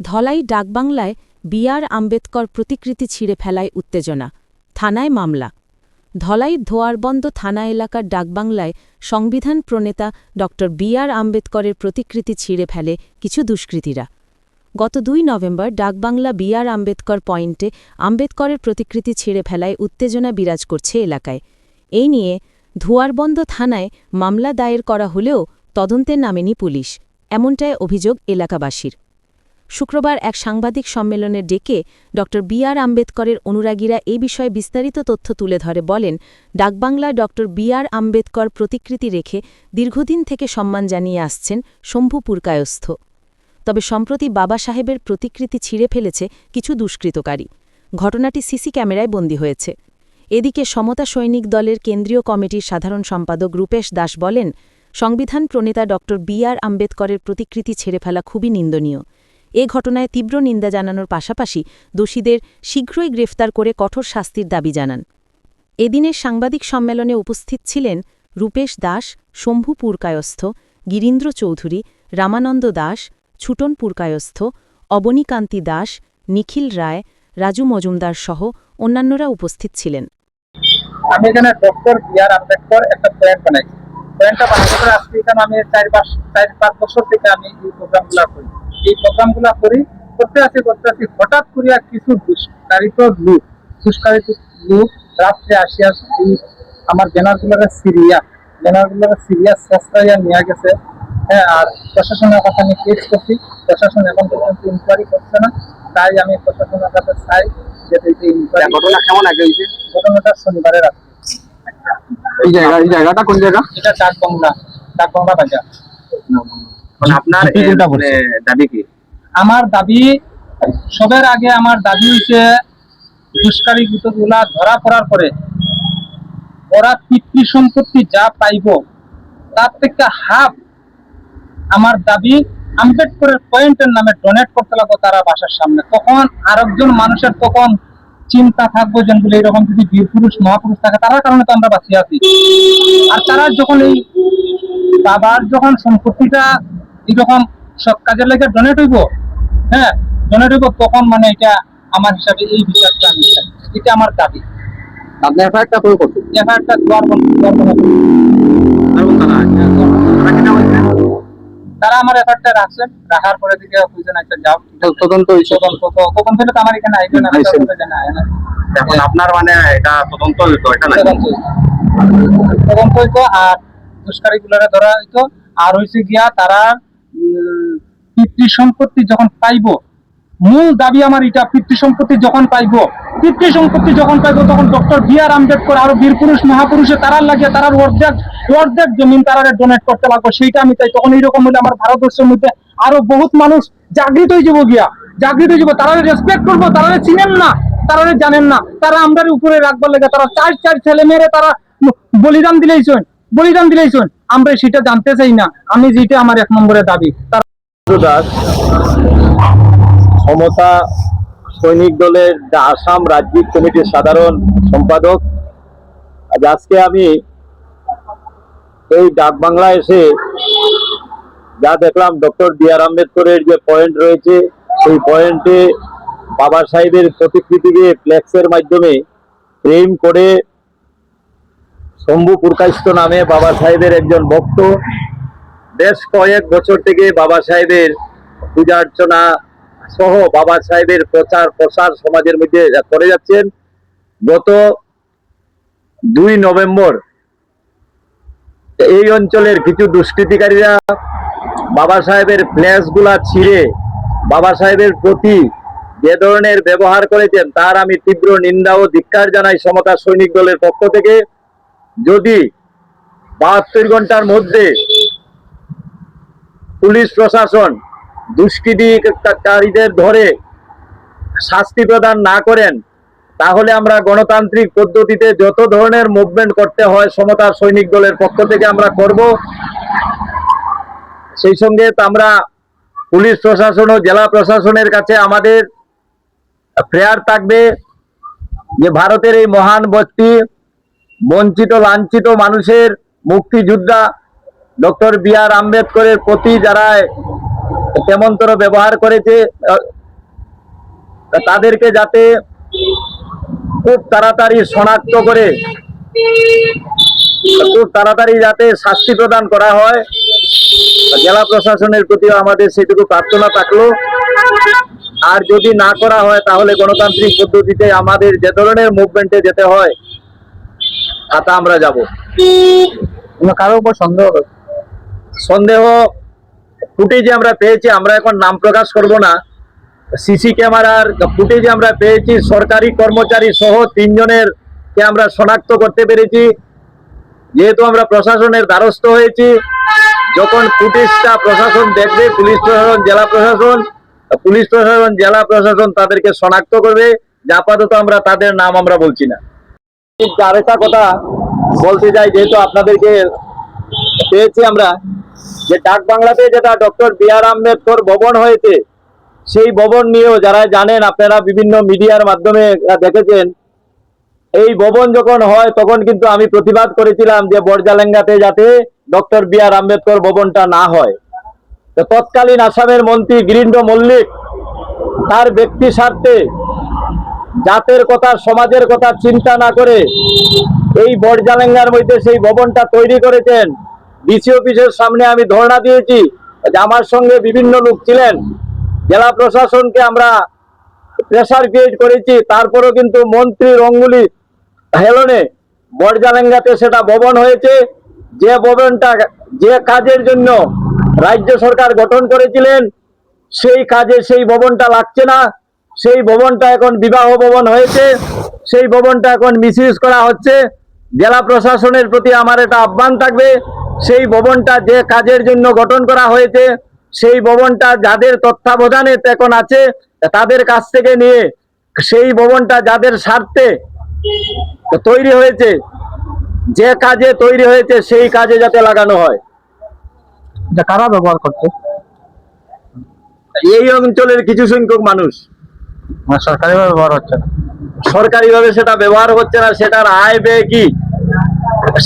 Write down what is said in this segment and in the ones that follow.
ধলাই ডাকবাংলায় B R Ambedkar প্রতিকৃতি ছিঁড়ে ফেলায় উত্তেজনা, থানায় মামলা। ধলাইর ধোয়ারবন্দ থানা এলাকার ডাকবাংলায় সংবিধান প্রণেতা ড বি আর আম্বেদকরের প্রতিকৃতি ছিঁড়ে ফেলে কিছু দুষ্কৃতীরা। গত দুই November Dakbangla B R Ambedkar পয়েন্টে আম্বেদকরের প্রতিকৃতি ছিঁড়ে ফেলায় উত্তেজনা বিরাজ করছে এলাকায়। এই নিয়ে ধুয়ারবন্দ থানায় মামলা দায়ের করা হলেও তদন্তে নামেনি পুলিশ, এমনটাই অভিযোগ এলাকাবাসীর। শুক্রবার এক সাংবাদিক সম্মেলনে ডেকে ড. বি আর আম্বেদকরের অনুরাগীরা এ বিষয়ে বিস্তারিত তথ্য তুলে ধরে বলেন ডাকবাংলা ড. বি আর আম্বেদকর প্রতিকৃতি রেখে দীর্ঘদিন থেকে সম্মান জানিয়ে আসছেন শম্ভু পুরকায়স্থ। তবে সম্প্রতি বাবা সাহেবের প্রতিকৃতি ছিঁড়ে ফেলেছে কিছু দুষ্কৃতকারী। ঘটনাটি সিসি ক্যামেরায় বন্দী হয়েছে। এদিকে সমতা সৈনিক দলের কেন্দ্রীয় কমিটির সাধারণ সম্পাদক রূপেশ দাস বলেন, সংবিধান প্রণেতা ড. বি আর আম্বেদকরের প্রতিকৃতি ছেড়ে ফেলা খুবই নিন্দনীয়। এ ঘটনায় তীব্র নিন্দা জানানোর পাশাপাশি দোষীদের শীঘ্রই গ্রেফতার করে কঠোর শাস্তির দাবি জানান। এদিনের সাংবাদিক সম্মেলনে উপস্থিত ছিলেন রূপেশ দাস, শম্ভু পুরকায়স্থ, গিরীন্দ্র চৌধুরী, রামানন্দ দাস, ছুটন পুরকায়স্থ, অবনীকান্তি দাস, নিখিল রায়, রাজু মজুমদার সহ অন্যান্যরা উপস্থিত ছিলেন। আমি এখানে ডক্টর বি আর আম্বেদকর একটা প্ল্যান বানাইছি। প্ল্যানটা বানানোর আজকে এখানে আমি চার পাঁচ চার পাঁচ বছর থেকে আমি এই প্রোগ্রামগুলো করি। এই প্রোগ্রাম প্রোগ্রামগুলো করি। করতে আসি করতে আসি হঠাৎ করিয়া কিছু দুষ্কারিত লোক দুষ্কারিত লোক রাত্রে আসিয়া আমার ব্যানারগুলোকে সিরিয়া ব্যানারগুলোকে সিরিয়া শেষরাইয়া নিয়ে গেছে। হ্যাঁ আর প্রশাসনের কথা আমি কেস করছি। প্রশাসন এখন পর্যন্ত ইনকোয়ারি করছে না। তাই আমি প্রশাসনের কাছে চাই যে ইনকোয়ারি ঘটনা কেমন আগে হয়েছে? ঘটনাটা শনিবারের রাত্রে। এই জায়গা এই জায়গাটা কোন জায়গা? এটা ডাক বাংলা ডাক বাংলা বাজার। আপনার আপনি এ, মানে দাবি কি? আমার দাবি সবের আগে আমার দাবি হচ্ছে দুষ্কারী গুলা ধরা পড়ার পরে ওরা পিতৃ সম্পত্তি যা পাইব তার থেকে হাফ আমার দাবি আম্বেদকরের পয়েন্টের নামে ডোনেট করতে লাগবো তারা বাসার সামনে। তখন আরেকজন মানুষের তখন চিন্তা থাকব যেগুলো এরকম যদি বীর পুরুষ মহাপুরুষ থাকে তার কারণে তো আমরা বাঁচিয়ে আছি। আর তারা যখন এই বাবার যখন সম্পত্তিটা এরকম সব কাজের লেগে ডোনেট হইব হ্যাঁ ডোনেট হইব তখন মানে এটা আমার হিসাবে এই বিচারটা আমি। এটা আমার দাবি। আপনি এফআইআরটা করে করতে এফআইআরটা দুয়ার বন্ধ দুয়ার বন্ধ তারা আমার এফআইআরটা রাখছেন রাখার পরে থেকে বুঝছেন একটা যাও তদন্ত হয়েছে। তদন্ত কখন থেকে তো আমার এখানে আইবে না এখন আপনার মানে এটা তদন্ত হইতো এটা না তদন্ত হইতো। আর দুষ্কারী গুলারে ধরা হইতো। আর হইছে গিয়া তারা পিতৃ সম্পত্তি যখন পাইবো, মূল দাবি আমার এটা পিতৃ সম্পত্তি যখন পাইবো পিতৃ সম্পত্তি যখন পাইবো, তখন ডক্টর বি আর আম্বেদকর আরও বীর পুরুষ, মহাপুরুষে তারার লাগিয়ে তারার অর্ধেক অর্ধেক জমিন তারারে ডোনেট করতে লাগবো। সেইটা আমি চাই। তখন এইরকম হলে আমার ভারতবর্ষের মধ্যে আরও বহুত মানুষ জাগৃত হয়ে যাব গিয়া। জাগৃত হয়ে যাব। তারা রেসপেক্ট করব তারা চিনেন না তারা জানেন না। তারা আমরার উপরে রাখবার লেগে। তারা চার চার ছেলে মেয়েরে তারা বলিদান দিলেইছেন বলিদান দিলেইছেন। আমরা সেটা জানতে চাই না। আমি যেটা আমার এক নম্বরের দাবি। দাস সমতা সৈনিক দলের আসাম রাজ্যিক কমিটির সাধারণ সম্পাদক। আজ আজকে আমি এই ডাক বাংলা এসে যা দেখলাম, ডক্টর বি আর আম্বেদকরের যে পয়েন্ট রয়েছে, সেই পয়েন্টে বাবা সাহেবের প্রতিকৃতিকে ফ্লেক্সের মাধ্যমে প্রেম করে শম্ভু পুরকাইস্ত নামে বাবা সাহেবের একজন ভক্ত। বেশ কয়েক বছর থেকে বাবা সাহেবের পূজা অর্চনা সহ বাবা সাহেবের প্রচার প্রসার সমাজের মধ্যে করে যাচ্ছেন। গত দুই নভেম্বর এই অঞ্চলের কিছু দুষ্কৃতিকারীরা বাবা সাহেবের ফ্ল্যাশগুলা ছিঁড়ে বাবা সাহেবের প্রতি যে ধরনের ব্যবহার করেছেন, তার আমি তীব্র নিন্দা ও ধিক্কার জানাই সমতা সৈনিক দলের পক্ষ থেকে। যদি বাহাত্তর ঘণ্টার মধ্যে পুলিশ প্রশাসন দুষ্কৃতিকারীদের ধরে শাস্তি প্রদান না করেন, তাহলে আমরা গণতান্ত্রিক পদ্ধতিতে যত ধরনের মুভমেন্ট করতে হয় সমতার সৈনিক দলের পক্ষ থেকে আমরা করব। সেই সঙ্গে আমরা পুলিশ প্রশাসন ও জেলা প্রশাসনের কাছে আমাদের প্রেয়ার থাকবে যে ভারতের এই মহান ব্যক্তি, বঞ্চিত, লাঞ্ছিত মানুষের মুক্তিযোদ্ধা ডক্টর বি আর আম্বেদকরের প্রতি যারা তেমনতর ব্যবহার করেছে তাদেরকে যাতে খুব তাড়াতাড়ি শনাক্ত করে, খুব তাড়াতাড়ি যাতে শাস্তি প্রদান করা হয়। জেলা প্রশাসনের প্রতিও আমাদের সেটুকু প্রার্থনা থাকল। আর যদি না করা হয়, তাহলে গণতান্ত্রিক পদ্ধতিতে আমাদের যে ধরনের মুভমেন্টে যেতে হয় তা আমরা যাব। কারও উপর সন্দেহ সন্দেহ ফুটেজে আমরা পেয়েছি, আমরা এখন নাম প্রকাশ করব না। সিসি ক্যামেরার ফুটেজে আমরা পেয়েছি, সরকারি কর্মচারী সহ তিনজনের কে আমরা শনাক্ত করতে পেরেছি। যেহেতু আমরা প্রশাসনের দ্বারস্থ হয়েছি, যখন ফুটেজটা প্রশাসন দেখবে, পুলিশ প্রশাসন, জেলা প্রশাসন পুলিশ প্রশাসন, জেলা প্রশাসন তাদেরকে শনাক্ত করবে। আপাতত আমরা তাদের নাম আমরা বলছি না। আরেকটা কথা বলতে চাই, যেহেতু আপনাদেরকে পেয়েছি আমরা। যে ডাক বাংলাতে যেটা ডক্টর বি আর আম্বেদকর ভবন হয়েছে, সেই ভবন নিয়েও যারা জানেন, আপনারা বিভিন্ন মিডিয়ার মাধ্যমে দেখেছেন, এই ভবন যখন হয়, তখন কিন্তু আমি প্রতিবাদ করেছিলাম যে বরজালেঙ্গাতে যাতে ডক্টর বি আর আম্বেদকর ভবনটা না হয়। তো তৎকালীন আসামের মন্ত্রী গিরিন্দ্র মল্লিক তার ব্যক্তি স্বার্থে জাতের কথা, সমাজের কথা চিন্তা না করে এই বরজালেঙ্গার মধ্যে সেই ভবনটা তৈরি করেছেন। ডিসি অফিসের সামনে আমি ধর্ণা দিয়েছি আমার সঙ্গে বিভিন্ন লোক ছিলেন। জেলা প্রশাসনকে আমরা প্রেসার ক্রিয়েট করেছি, তারপরেও কিন্তু মন্ত্রীর অঙ্গুলি হেলনে বরজালেঙ্গাতে সেটা ভবন হয়েছে। যে ভবনটা যে কাজের জন্য রাজ্য সরকার গঠন করেছিলেন, সেই কাজে সেই ভবনটা লাগছে না। সেই ভবনটা এখন বিবাহ ভবন হয়েছে। সেই ভবনটা এখন মিসইউজ করা হচ্ছে। জেলা প্রশাসনের প্রতি আমার এটা আহ্বান থাকবে। সেই ভবনটা যে কাজের জন্য গঠন করা হয়েছে সেই ভবনটা যাদের তত্ত্বাবধানে এখন আছে তাদের কাছ থেকে নিয়ে সেই ভবনটা যাদের স্বার্থে তৈরি হয়েছে যে কাজে তৈরি হয়েছে সেই কাজে যাতে লাগানো হয়। কারা ব্যবহার করছে? এই অঞ্চলের কিছু সংখ্যক মানুষ। মানে সরকারি ব্যবহার হচ্ছে না? সরকারিভাবে সেটা ব্যবহার হচ্ছে না সেটার আয় ব্যয় কি?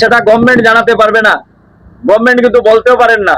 সেটা গভর্নমেন্ট জানাতে পারবে না। গভর্নমেন্ট কিন্তু বলতেও পারেন না।